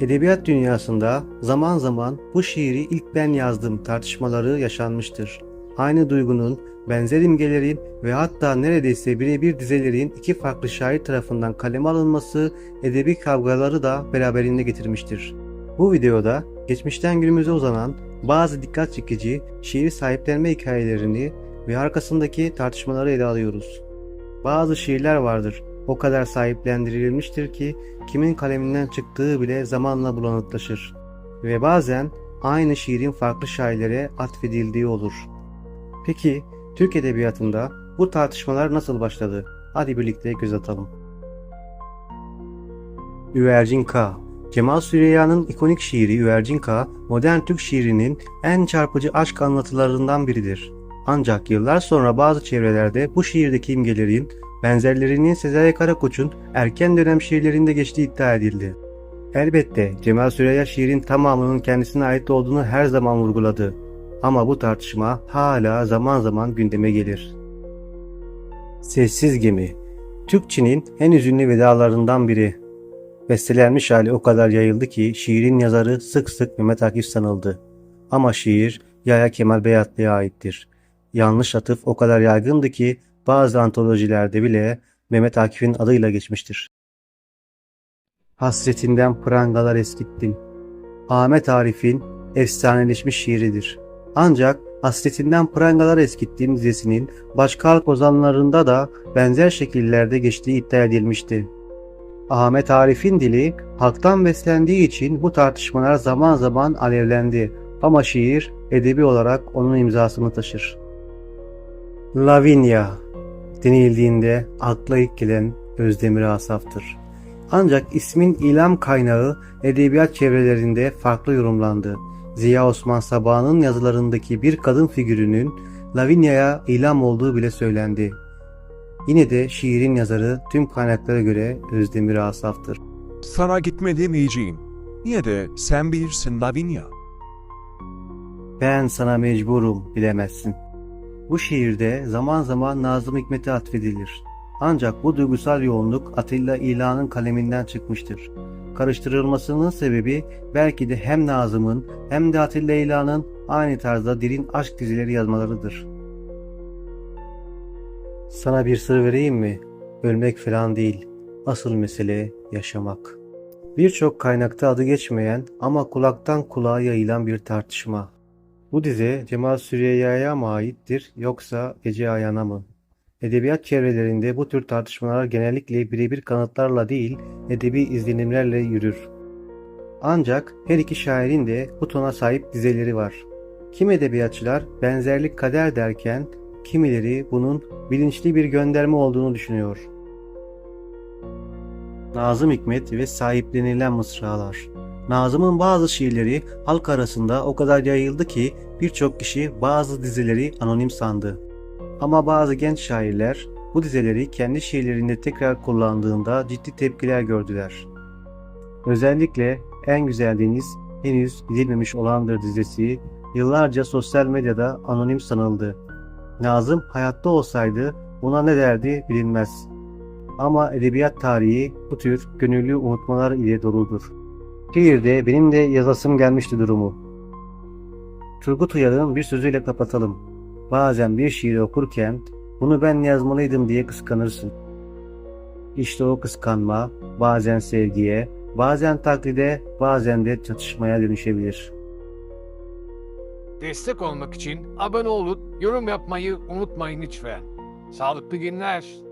Edebiyat dünyasında zaman zaman bu şiiri ilk ben yazdım tartışmaları yaşanmıştır. Aynı duygunun, benzer imgelerin ve hatta neredeyse birebir dizelerin iki farklı şair tarafından kaleme alınması edebi kavgaları da beraberinde getirmiştir. Bu videoda geçmişten günümüze uzanan bazı dikkat çekici şiir sahiplenme hikayelerini ve arkasındaki tartışmaları ele alıyoruz. Bazı şiirler vardır o kadar sahiplendirilmiştir ki kimin kaleminden çıktığı bile zamanla bulanıklaşır. Ve bazen aynı şiirin farklı şairlere atfedildiği olur. Peki Türk Edebiyatı'nda bu tartışmalar nasıl başladı? Hadi birlikte göz atalım. Üvercin K. Cemal Süreyya'nın ikonik şiiri Üvercin K, modern Türk şiirinin en çarpıcı aşk anlatılarından biridir. Ancak yıllar sonra bazı çevrelerde bu şiirdeki imgelerin benzerlerinin Sezai Karakoç'un erken dönem şiirlerinde geçtiği iddia edildi. Elbette Cemal Süreyya şiirin tamamının kendisine ait olduğunu her zaman vurguladı. Ama bu tartışma hala zaman zaman gündeme gelir. Sessiz Gemi Türkçenin en üzünlü vedalarından biri. Bestelenmiş hali o kadar yayıldı ki şiirin yazarı sık sık Mehmet Akif sanıldı. Ama şiir Yahya Kemal Beyatlı'ya aittir. Yanlış atıf o kadar yaygındı ki bazı antolojilerde bile Mehmet Akif'in adıyla geçmiştir. Hasretinden prangalar eskittim. Ahmet Arif'in efsaneleşmiş şiiridir. Ancak Hasretinden Prangalar Eskittim dizesinin başka halk ozanlarında da benzer şekillerde geçtiği iddia edilmişti. Ahmet Arif'in dili halktan beslendiği için bu tartışmalar zaman zaman alevlendi ama şiir edebi olarak onun imzasını taşır. Lavinia denildiğinde akla ilk gelen Özdemir Asaf'tır. Ancak ismin ilam kaynağı edebiyat çevrelerinde farklı yorumlandı. Ziya Osman Sabah'ın yazılarındaki bir kadın figürünün Lavinia'ya ilam olduğu bile söylendi. Yine de şiirin yazarı tüm kaynaklara göre Özdemir Asaf'tır. Sana gitme demeyeceğim. Niye de sen bilirsin Lavinia. Ben sana mecburum bilemezsin. Bu şiirde zaman zaman Nazım Hikmet'e atfedilir. Ancak bu duygusal yoğunluk Atilla İlhan'ın kaleminden çıkmıştır. Karıştırılmasının sebebi belki de hem Nazım'ın hem de Atilla İlhan'ın aynı tarzda derin aşk dizileri yazmalarıdır. Sana bir sır vereyim mi? Ölmek falan değil. Asıl mesele yaşamak. Birçok kaynakta adı geçmeyen ama kulaktan kulağa yayılan bir tartışma. Bu dize Cemal Süreyya'ya mı aittir yoksa Ece Ayan'a mı? Edebiyat çevrelerinde bu tür tartışmalar genellikle birebir kanıtlarla değil, edebi izlenimlerle yürür. Ancak her iki şairin de bu tona sahip dizeleri var. Kim edebiyatçılar benzerlik kader derken, kimileri bunun bilinçli bir gönderme olduğunu düşünüyor. Nazım Hikmet ve sahiplenilen mısralar. Nazım'ın bazı şiirleri halk arasında o kadar yayıldı ki birçok kişi bazı dizeleri anonim sandı. Ama bazı genç şairler bu dizeleri kendi şiirlerinde tekrar kullandığında ciddi tepkiler gördüler. Özellikle En Güzel Deniz henüz gidilmemiş olandır dizesi yıllarca sosyal medyada anonim sanıldı. Nazım hayatta olsaydı buna ne derdi bilinmez. Ama edebiyat tarihi bu tür gönüllü unutmalar ile doludur. Şiirde benim de yazasım gelmişti durumu. Turgut Uyar'ın bir sözüyle kapatalım. Bazen bir şiiri okurken bunu ben yazmalıydım diye kıskanırsın. İşte o kıskanma bazen sevgiye, bazen taklide, bazen de çatışmaya dönüşebilir. Destek olmak için abone olup yorum yapmayı unutmayın lütfen. Sağlıklı günler.